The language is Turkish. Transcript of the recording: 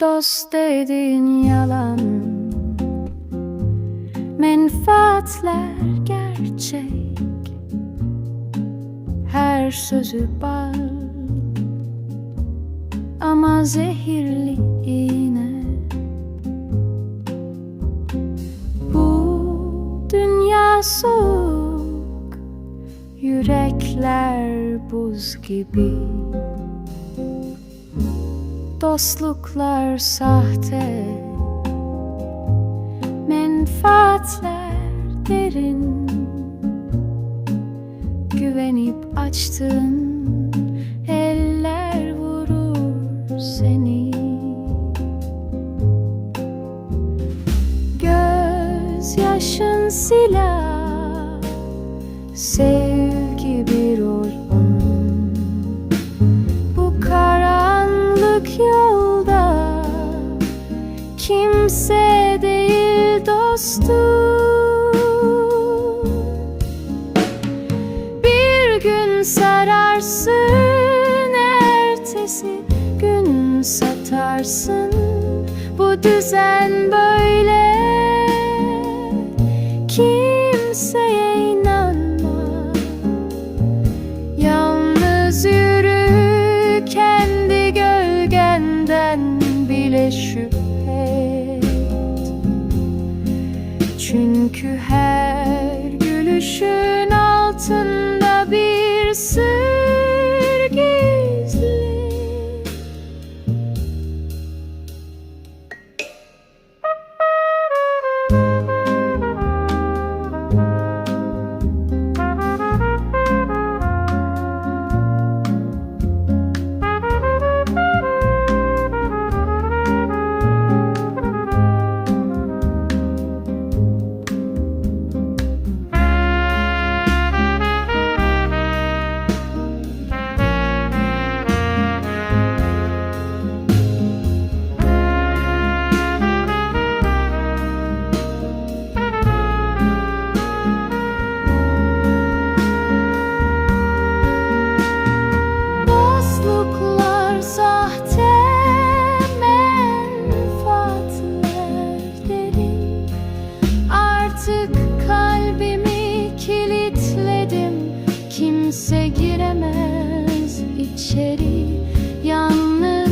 Dost dediğin yalan. Menfaatler gerçek. Her sözü bal Ama zehirli iğne Bu dünya soğuk. Yürekler buz gibi Dostluklar sahte. Menfaatler derin. Güvenip açtığın eller vurur seni. Göz yaşın silah Sevgi Bir gün sararsın Ertesi gün satarsın. Bu düzen böyle Çünkü her gülüşün altında artık kalbimi kilitledim. Kimse giremez içeri. Yalnız